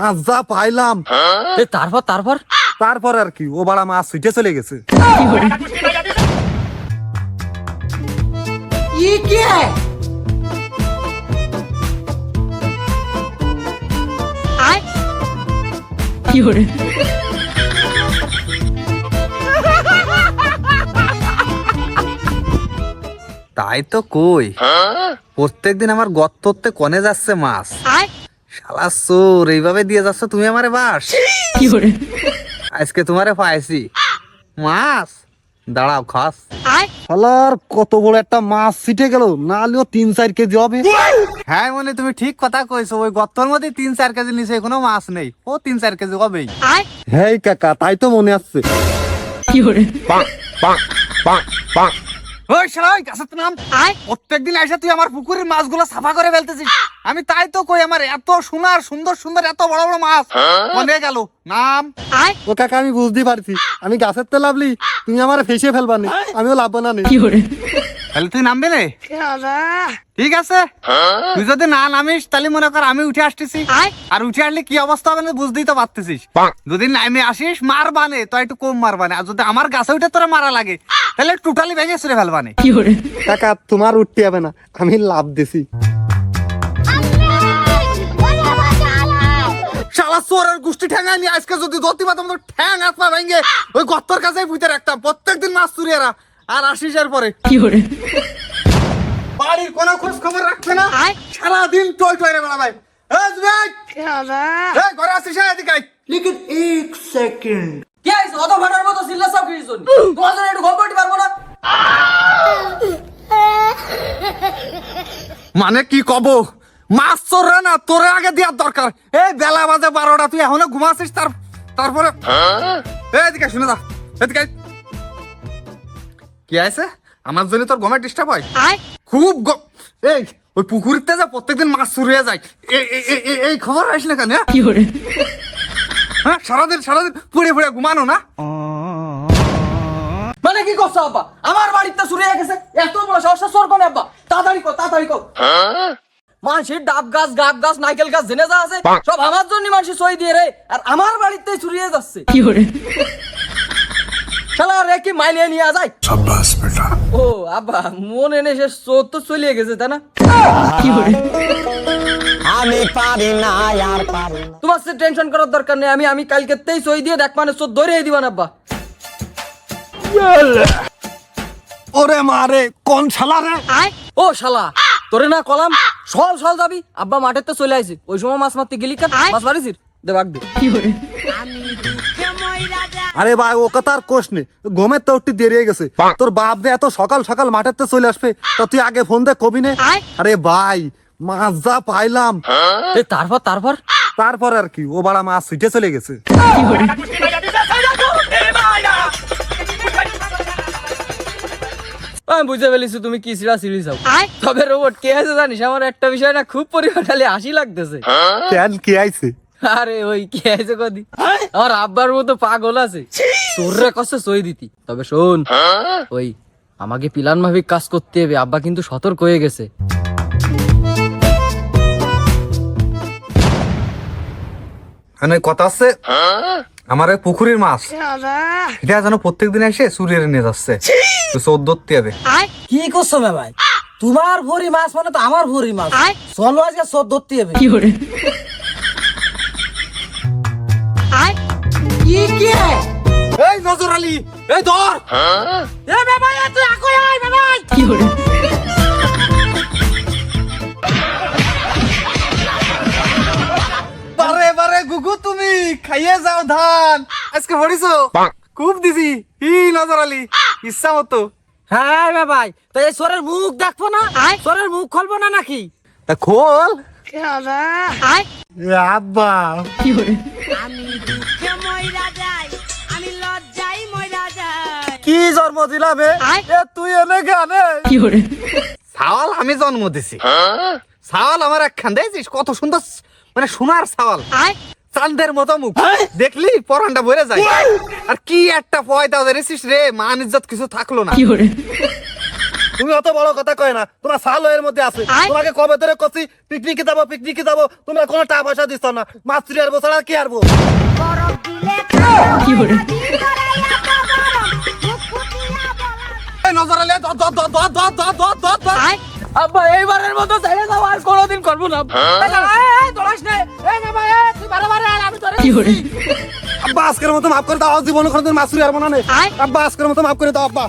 মাজা পাইলাম। তারপর তারপর? তারপর আর কি ও বাড়া মাছ ছুটে চলে গেছে। কি করে তাই তো কই। হ্যাঁ? প্রত্যেকদিন আমার গর্ততে কনে যাচ্ছে মাছ। শালা চোর এইভাবে দিয়ে যাচ্ছে তুমি আমারে বাস? আজকে তোমারে পাইছি। মাছ? দাঁড়াও খাস। শালার কত বড় একটা মাছ ছিটে গেল। না হলেও তিন চার কেজি হবে। হ্যাঁ মনে তুমি ঠিক কথা কইছো। ওই গত্তর মধ্যে তিন চার কেজি নিচে কোনো মাছ নেই। ও তিন চার কেজি হবেই। হ্যাঁ কাকা তাই তো মনে আসছে। ওই শালা ওই গাছের নাম? প্রত্যেকদিন এসে তুই আমার পুকুরের মাছগুলো সাফা করে ফেলতেছিস। আমি তাই তো কই আমার এত সোনার সুন্দর সুন্দর এত বড় বড় মাছ মনে গেল। নাম? ও কাকা আমি বুঝতে পারছি। আমি গাছের তো লাভলি তুমি আমার ফেসে ফেলবা নি। আমিও লাভবো না নি। তাহলে তুই নামবে রে ঠিক আছে। তুই যদি না নামিস তাহলে মনে কর আমি উঠে আসতেছি। আর উঠে আসলে কি অবস্থা হবে না বুঝতেই তো পারতেছিস। যদি নামে আসিস মারবানে তো একটু কম মারবানে আর যদি আমার গাছে উঠে তোরা মারা লাগে তাহলে টোটালি ভেঙে সেরে ফেলবানে কাকা তোমার উঠতে হবে না আমি লাভ দিছি। শালা সোরের গুষ্টি ঠ্যাঙা নিয়ে আজকে যদি দতি পাতাম তো ঠ্যাং আত্মা ভেঙে ওই গত্তর কাছেই পুঁতে রাখতাম। প্রত্যেকদিন মাছ চুরি এরা আর আসিস এর পরে। কি করে? বাড়ির কোনো খোঁজ খবর রাখছে না সারাদিন টয় টয় রে বেলা ভাই ঘরে আসিস হ্যাঁ, এদিকে লিখিত এক সেকেন্ড কি অত ভাড়া সিল্লা সব কিছু শুনি তোমার জন্য একটু ঘুম পাড়তে পারব না। মানে কি কব? মাছ চোরে না তোরে আগে দেওয়ার দরকার। এই বেলা বাজে বারোটা তুই এখনও ঘুমাছিস তার তারপরে এদিকে শুনে দা এদিকে কি আছে আমার জন্য তোর গমের ডিস্টার্ব হয়? খুব গ- এই ওই পুকুরিতে যা প্রত্যেকদিন মাছ চুরিয়ে যায়। এই- এই- এই- এই- এই খবর আসলে না কেন হ্যাঁ? হ্যাঁ সারাদিন সারাদিন পুড়ে পুড়ে ঘুমানো না? মানে কি করছ আব্বা? আমার বাড়িতে চুরি হয়ে গেছে। এত বড় সমস্যা সর কোনে আব্বা। তাড়াতাড়ি কর তাড়াতাড়ি কর। মানুষের ডাব গাছ গাব গাছ নাইকেল গাছ জেনে যা আছে সব আমার জন্য মানুষ সই দিয়ে রে। আর আমার বাড়িতে চুরি হয়ে যাচ্ছে। শালা রে কি মাইনে নিয়ে যায়? ও আব্বা মন এনে সে চোর তো চলিয়ে গেছে তাই না? তোমার সে টেনশন করার দরকার নেই। আমি আমি কালকে তেই সই দিয়ে দেখ মানে চোর ধরে দিবান আব্বা। ওরে মারে কোন শালা রে? ও শালা তোরে না কলাম? সল সল যাবি? আব্বা মাঠের তো চলে আইছি। ওই সময় মাছ মারতে গেলি কেন? মাছ মারিছিস দে বাগ দে। আরে ভাই ও কথা আর কোষ নেই ঘুমের তো উঠতে দেরিয়ে গেছে। তোর বাপ দে এত সকাল সকাল মাঠের তো চলে আসবে তো তুই আগে ফোন দে কবি নে। আরে ভাই মাছ যা পাইলাম। তারপর তারপর? তারপর আর কি ও বাড়া মাছ ছুটে চলে গেছে। আমি বুঝতে পেরেছি তুমি কি সিরা সিরিজ হও তবে রোবট কে আছে জানিস? আমার একটা বিষয় না খুব পরিমাণ খালি হাসি লাগতেছে। কেন? কি আইছে? আরে ওই কে আছে কদি? আমার আব্বার মতো পাগল আছে। তোররে কষ্ট সই দিতি তবে শোন ওই আমাকে পিলান মাফিক কাজ করতে হবে আব্বা কিন্তু সতর্ক হয়ে গেছে। কথা আছে? আমার পুকুরের মাছ। এটা যেন প্রত্যেক দিন এসে সূর্যের নিয়ে যাচ্ছে। তো চোর ধরতে হবে কি করছ ভাই? তোমার ভরি মাছ মানে তো আমার ভরি মাছ। চলো আজকে চোর ধরতে হবে কি করে? কি কি? নজর আলি এই ধর। হ্যাঁ? এ বাবা বাবা কি করে? খাইয়ে যাও ধান। আজকে পড়িছো খুব দিছি। ই নজর আলী। ইচ্ছা মতো। হ্যাঁ ভাই তো এই সরের মুখ দেখব না? সরের মুখ খুলবো না নাকি? তা খোল। আব্বা। আমি দুঃখে ময়রা যাই আমি লজ্জাই ময়রা যাই। কি জন্ম এ এ তুই এনে গানে সাওয়াল আমি জন্ম দিছি। সাওয়াল আমার একখান দেখছিস? কত সুন্দর মানে সোনার সাওয়াল চান্দের মতো মুখ। দেখলি? পরানটা ভরে যায়। আর কি একটা পয়দা ওদের এসিস রে? মান ইজ্জত কিছু থাকল না। তুমি অত বড় কথা কয় না। তোমার সাল এর মধ্যে আছে। তোমাকে কবে ধরে করছি পিকনিকে যাব পিকনিকে যাব। তোমরা কোনো টাকা পয়সা দিস না। মাতৃ আর আরবো ছাড়া কি আরবো এইবারের মতো ছেড়ে দাও আর কোনোদিন করব না। আব্বা আজকের মতো মাফ করে দাও জীবন কোনোদিন মাছ চুরি আরবো না। নে। আব্বা আজকের মতো মাফ করে দাও আব্বা।